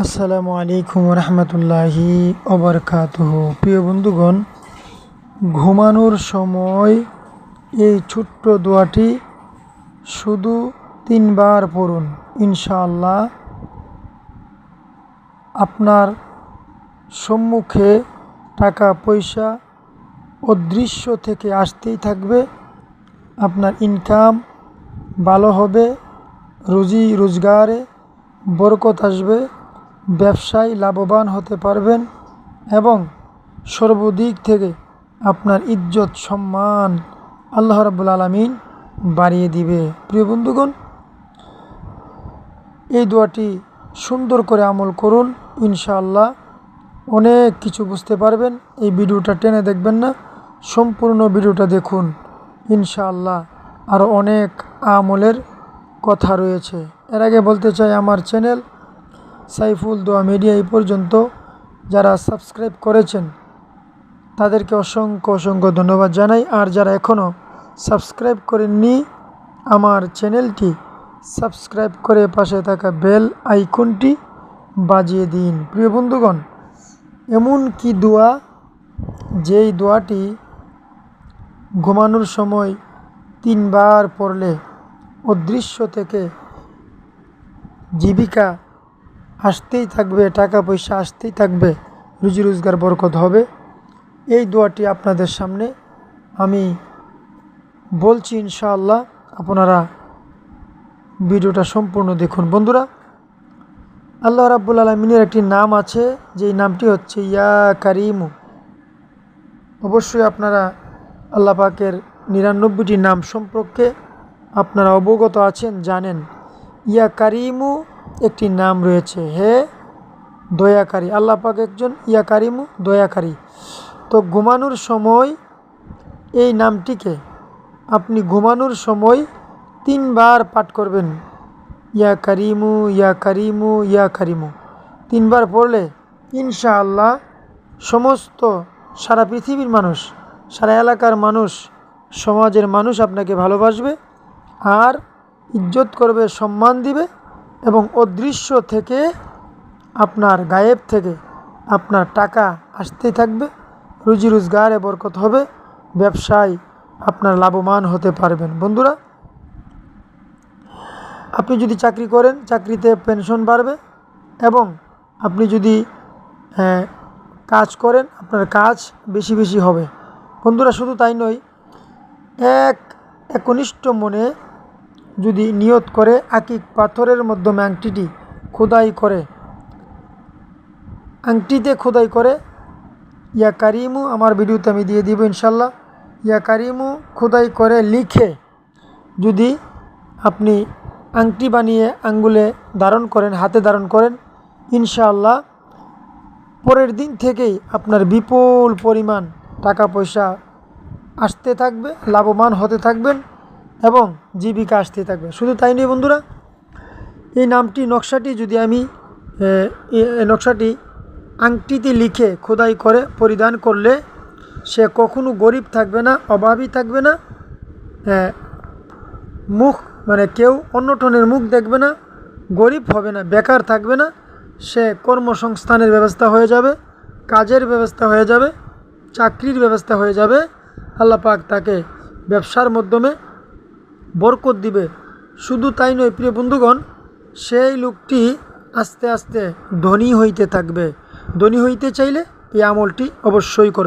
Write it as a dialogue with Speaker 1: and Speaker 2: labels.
Speaker 1: আসসালামু আলাইকুম রহমতুল্লাহি ওবরকাতুহ প্রিয় বন্ধুগণ, ঘুমানোর সময় এই ছোট্ট দোয়াটি শুধু তিনবার পড়ুন, ইনশাআল্লাহ। আপনার সম্মুখে টাকা, পয়সা অদৃশ্য থেকে আসতেই থাকবে। আপনার ইনকাম ভালো হবে, রুজি, রোজগারে বরকত আসবে। ব্যবসায় লাভবান হতে পারবেন এবং সর্বদিক থেকে আপনার ইজ্জত, সম্মান আল্লাহ রাবুল আলমিন বাড়িয়ে দিবে। প্রিয় বন্ধুগণ, এই দোয়াটি সুন্দর করে আমল করুন, ইনশাআল্লাহ অনেক কিছু বুঝতে পারবেন। এই ভিডিওটা টেনে দেখবেন না, সম্পূর্ণ ভিডিওটা দেখুন। ইনশাআল্লাহ আরও অনেক আমলের কথা রয়েছে। এর আগে বলতে চাই, আমার চ্যানেল সাইফুল দোয়া মিডিয়া এই পর্যন্ত। যারা সাবস্ক্রাইব করেছেন, তাদেরকে অসংখ্য অসংখ্য ধন্যবাদ জানাই। আর যারা এখনও সাবস্ক্রাইব করেননি, আমার চ্যানেলটি সাবস্ক্রাইব করে পাশে থাকা বেল আইকনটি বাজিয়ে দিন। প্রিয় বন্ধুগণ, এমন কি দোয়া? যেই দোয়াটি ঘুমানোর সময় তিনবার পড়লে অদৃশ্য থেকে জীবিকা আসতেই থাকবে, টাকা পয়সা আসতেই থাকবে, রুজি রোজগার বরকত হবে। এই দোয়াটি আপনাদের সামনে আমি বলছি ইনশাআল্লাহ। আপনারা ভিডিওটা সম্পূর্ণ দেখুন। বন্ধুরা, আল্লাহ রাব্বুল আলমিনের একটি নাম আছে, যেই নামটি হচ্ছে ইয়া কারিমু। অবশ্যই আপনারা আল্লাহ পাকের নিরানব্বইটি নাম সম্পর্কে আপনারা অবগত আছেন, জানেন। ইয়া কারিমু একটি নাম রয়েছে, হে দয়াকারী, আল্লাহ পাক একজন ইয়া কারিমু দয়াকারী। তো ঘুমানোর সময় এই নামটিকে আপনি ঘুমানোর সময় তিনবার পাঠ করবেন, ইয়া কারিমু ইয়া কারিমু ইয়া কারিমু। তিনবার পড়লে ইনশাআল্লাহ সমস্ত সারা পৃথিবীর মানুষ, সারা এলাকার মানুষ, সমাজের মানুষ আপনাকে ভালোবাসবে আর ইজ্জত করবে, সম্মান দিবে। এবং অদৃশ্য থেকে আপনার গায়েব থেকে আপনার টাকা আসতেই থাকবে। রুজি রোজগারে বরকত হবে। ব্যবসায় আপনার লাভবান হতে পারবেন। বন্ধুরা, আপনি যদি চাকরি করেন, চাকরিতে পেনশন বাড়বে এবং আপনি যদি কাজ করেন, আপনার কাজ বেশি বেশি হবে। বন্ধুরা, শুধু তাই নয়, এক একনিষ্ঠ মনে যদি নিয়ত করে আকিক পাথরের মাধ্যমে আংটিটি খোদাই করে। আংটিতে খোদাই করে, ইয়া কারিমু, আমার ভিডিওতে আমি দিয়ে দিব ইনশাল্লাহ ইয়া কারিমু, খোদাই করে লিখে যদি আপনি আংটি বানিয়ে আঙ্গুলে ধারণ করেন, হাতে ধারণ করেন, ইনশাআল্লাহ পরের দিন থেকেই আপনার বিপুল পরিমাণ টাকা পয়সা আসতে থাকবে, লাভবান হতে থাকবেন। এবং জীবিকা আসতে থাকবে। শুধু তাই নয় বন্ধুরা, এই নামটি, নকশাটি যদি আমি নকশাটি আংটিতে লিখে খোদাই করে পরিধান করলে সে কখনো গরিব থাকবে না, অভাবী থাকবে না মুখ মানে কেউ অন্যটনের মুখ দেখবে না, গরিব হবে না, বেকার থাকবে না, সে কর্মসংস্থানের ব্যবস্থা হয়ে যাবে, কাজের ব্যবস্থা হয়ে যাবে, চাকরির ব্যবস্থা হয়ে যাবে। আল্লাহ পাক তাকে ব্যবসার মাধ্যমে বরকত দিবে। শুধু তাই নয়, প্রিয় বন্ধুগণ, সেই লোকটি আস্তে আস্তে ধনী হইতে থাকবে। ধনী হইতে চাইলে এই আমলটি অবশ্যই করবে।